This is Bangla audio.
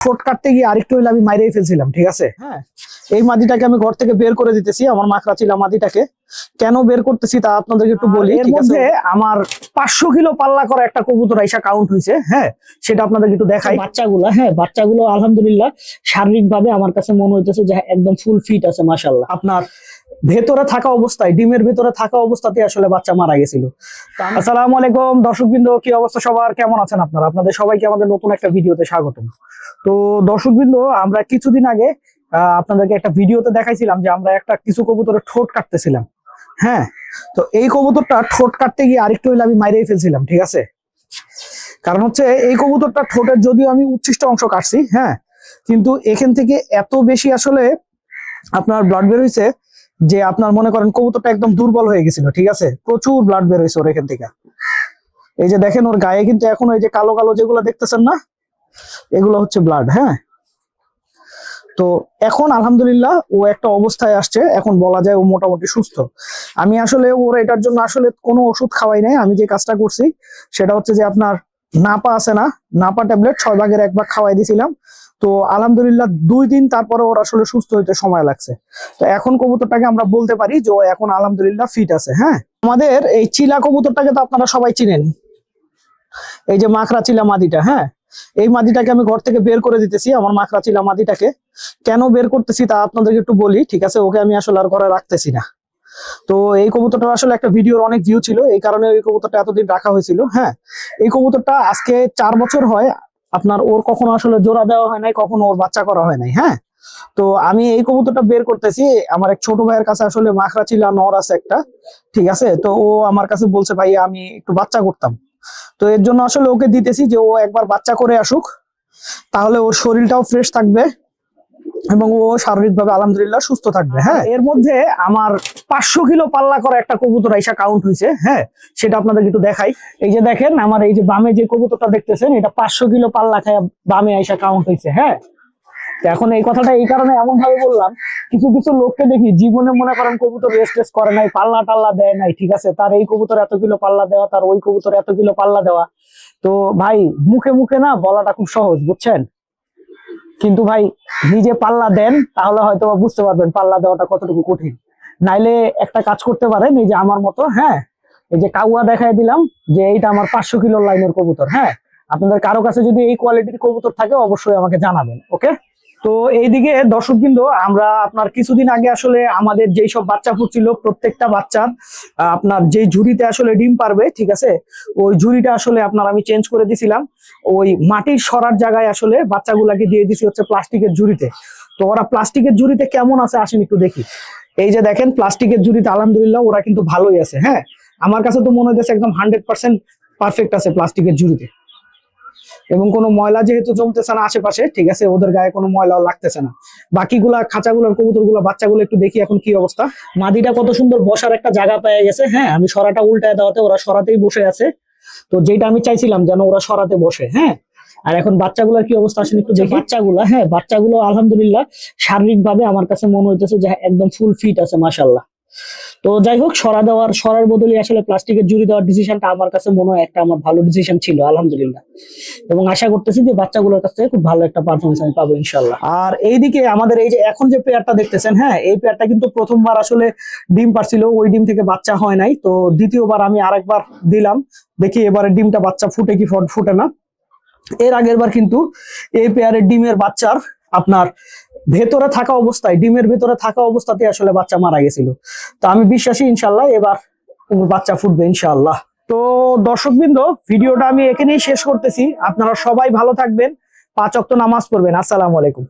ঠোঁট কাটতে গিয়ে আরেকটু হইলে আমি মাইরেই ফেলছিলাম ঠিক আছে? হ্যাঁ। এই মাদিটাকে আমি ঘর থেকে বের করে দিতেছি আমার মাকড়া ছিল মাদিটাকে। কেন বের করতেছি তা আপনাদেরকে একটু বলি। এর মধ্যে আমার পাঁচশো কিলো পাল্লা করা একটা কবুতর আইসা কাউন্ট হয়েছে হ্যাঁ? সেটা আপনাদেরকে একটু দেখাই। বাচ্চাগুলো হ্যাঁ বাচ্চাগুলো আলহামদুলিল্লাহ শারীরিক ভাবে আমার কাছে মনে হইতেছে যে একদম ফুল ফিট আছে মাসাল্লাহ আপনার ভেতরে থাকা অবস্থায় ডিমের ভেতরে থাকা অবস্থাতে আসলে বাচ্চা মারা গেছিল। আসসালামু আলাইকুম দর্শকবৃন্দ কি অবস্থা সবার? কেমন আছেন আপনারা? আপনাদের সবাইকে আমাদের নতুন একটা ভিডিওতে স্বাগতম। তো দর্শকবৃন্দ, আমরা কিছুদিন আগে আপনাদেরকে একটা ভিডিওতে দেখাইছিলাম যে আমরা একটা কিছু কবুতরের ঠোঁট কাটতেছিলাম। হ্যাঁ? তো এই কবুতরটা ঠোঁট কাটতে গিয়ে আরেকটু হইলে আমি মাইরেই ফেলছিলাম, ঠিক আছে? কারণ হচ্ছে, এই কবুতরটা ঠোঁটের যদিও আমি উচ্ছিষ্ট অংশ কাটছি হ্যাঁ? কিন্তু এখান থেকে এত বেশি আসলে আপনার ব্লাড বের হয়েছে যে আপনার মনে করেন কবুতরটা একদম দুর্বল হয়ে গেছিল, ঠিক আছে? প্রচুর ব্লাড বের হয়েছে ওর এখান থেকে। এই যে দেখেন ওর গায়ে কিন্তু এখন ওই যে কালো কালো যেগুলো দেখতেছেন না এগুলো হচ্ছে ব্লাড হ্যাঁ? তো এখন আলহামদুলিল্লাহ ও একটা অবস্থায় আসছে, এখন বলা যায় ও মোটামুটি সুস্থ। আমি আসলে ওর এটার জন্য আসলে কোনো ওষুধ খাওয়াই নাই, আমি যে কাজটা করছি সেটা হচ্ছে যে আপনার নাপা আছে না, নাপা ট্যাবলেট ছয় ভাগের এক ভাগ খাওয়াই দিছিলাম। তো আলহামদুলিল্লাহ দুই দিন তারপরে ওর আসলে সুস্থ হইতে সময় লাগছে। তো এখন কবুতরটাকে আমরা বলতে পারি যে ও এখন আলহামদুলিল্লাহ ফিট আছে হ্যাঁ? আমাদের এই চিলা কবুতরটাকে তো আপনারা সবাই চিনেন। এই যে মাখরা চিলা মাদিটা হ্যাঁ? এই মাদিটাকে আমি ঘর থেকে বের করে দিতেছি, আমার মাখরা চিলা মাদিটাকে কেন বের করতেছি তা আপনাদেরকে একটু বলি, ঠিক আছে? ওকে আমি আসলে আর ঘরে রাখতেছি না। তো এই কবুতরটা আসলে একটা ভিডিওর অনেক ভিউ ছিল, এই কারণে এই কবুতরটা এতদিন রাখা হয়েছিল হ্যাঁ? এই কবুতরটা আজকে চার বছর হয়, আপনার ওর কখনো আসলে জোড়া দেওয়া হয় নাই, কখনো ওর বাচ্চা করা হয় নাই হ্যাঁ? তো আমি এই কবুতরটা বের করতেছি, আমার এক ছোট ভাইয়ের কাছে আসলে মাখরা চিলা নর আছে একটা, ঠিক আছে? তো ও আমার কাছে বলছে ভাই আমি একটু বাচ্চা করতাম। তো এর জন্য আসলে ওকে দিতেছি যে ও একবার বাচ্চা করে আসুক। তাহলে ওর শরীরটাও ফ্রেশ থাকবে এবং ও শারীরিকভাবে আলহামদুলিল্লাহ সুস্থ থাকবে হ্যাঁ। এর মধ্যে আমার পাঁচশো কিলো পাল্লা করা একটা কবুতর আইসা কাউন্ট হয়েছে হ্যাঁ। সেটা আপনাদের একটু দেখাই। এই যে দেখেন আমার এই যে বামে যে কবুতরটা দেখতেছেন এটা পাঁচশো কিলো পাল্লা খায় বামে আইসা কাউন্ট হয়েছে হ্যাঁ। এখন এই কথাটা এই কারণে এমন ভাবে বললাম, কিছু কিছু লোককে দেখি জীবনে মনে করেন কবুতর রেস্ট টেস্ট করে নাই, পাল্লা টাল্লা দেয় নাই, ঠিক আছে? তার এই কবুতর এত কিলো পাল্লা দেওয়া, তার ওই কবুতর এত কিলো পাল্লা দেওয়া। তো ভাই, মুখে মুখে না বলাটা খুব সহজ, বুঝছেন? কিন্তু ভাই, নিজে পাল্লা দেন, তাহলে হয়তো বুঝতে পারবেন পাল্লা দেওয়াটা কতটুকু কঠিন। নাইলে একটা কাজ করতে পারেন, এই যে আমার মতো হ্যাঁ? এই যে কাউয়া দেখাই দিলাম, যে এইটা আমার পাঁচশো কিলোর লাইনের কবুতর হ্যাঁ? আপনাদের কারও কাছে যদি এই কোয়ালিটির কবুতর থাকে, অবশ্যই আমাকে জানাবেন ওকে তো এইদিকে দর্শক বিন্দু আমরা আপনার কিছুদিন আগে আসলে আমাদের যেই সব বাচ্চা ফুটছিল, প্রত্যেকটা বাচ্চার আপনার যে ঝুড়িতে আসলে ডিম পারবে, ঠিক আছে? ওই ঝুড়িটা আসলে আপনার আমি চেঞ্জ করে দিছিলাম। ওই মাটির সরার জায়গায় আসলে বাচ্চাগুলাকে দিয়ে দিছি হচ্ছে প্লাস্টিকের ঝুড়িতে। তো ওরা প্লাস্টিকের ঝুড়িতে কেমন আছে আসেন একটু দেখি। এই যে দেখেন, প্লাস্টিকের ঝুড়িতে আলহামদুলিল্লাহ ওরা কিন্তু ভালোই আছে হ্যাঁ? আমার কাছে তো মনে হচ্ছে একদম হান্ড্রেড পার্সেন্ট পারফেক্ট আছে প্লাস্টিকের ঝুড়িতে। এবং কোনো ময়লা যেহেতু জমতেছে না আশেপাশে, ঠিক আছে, ওদের গায়ে কোনো ময়লাও লাগতেছে না। বাকিগুলা খাঁচাগুলোর কবুতরগুলো, বাচ্চাগুলো একটু দেখি এখন কি অবস্থা। মাদিটা কত সুন্দর বসার একটা জায়গা পেয়ে গেছে হ্যাঁ আমি সরাটা উল্টায় দেওয়াতে ওরা সরাতেই বসে আছে। তো যেটা আমি চাইছিলাম যেন ওরা সরাতে বসে হ্যাঁ। আর এখন বাচ্চাগুলোর কি অবস্থা আসেন একটু দেখি। বাচ্চাগুলো হ্যাঁ বাচ্চাগুলো আলহামদুলিল্লাহ শারীরিক ভাবে আমার কাছে মনে হইতেছে যে একদম ফুল ফিট আছে মাসাল্লাহ তো যাই হোক, সরা দেওয়ার, সরার বদলে আসলে প্লাস্টিকের জুড়ি দেওয়ার ডিসিশনটা আমার কাছে মনে হয় একটা আমার ভালো ডিসিশন ছিল, আলহামদুলিল্লাহ। এবং আশা করতেছি যে বাচ্চাগুলোর কাছ থেকে খুব ভালো একটা পারফরমেন্স আমি পাবো ইনশাল্লাহ আর এইদিকে আমাদের এই যে এখন যে পেয়ারটা দেখতেছেন হ্যাঁ এই পেয়ারটা কিন্তু প্রথমবার আসলে ডিম পারছিল, ওই ডিম থেকে বাচ্চা হয় নাই। তো দ্বিতীয়বার আমি আরেকবার দিলাম, দেখি এবারে ডিমটা বাচ্চা ফুটে কি ফট- না। এর আগের বার কিন্তু এই পেয়ারের ডিমের বাচ্চার আপনার ভেতরে থাকা অবস্থায়, ডিমের ভেতরে থাকা অবস্থাতে আসলে বাচ্চা মারা গেছিল। তো আমি বিশ্বাসী ইনশাল্লাহ এবার বাচ্চা ফুটবে, ইনশাআল্লাহ। তো দর্শকবৃন্দ, ভিডিওটা আমি এখানেই শেষ করতেছি। আপনারা সবাই ভালো থাকবেন। পাঁচ অক্ট নামাজ পড়বেন। আসসালামু আলাইকুম।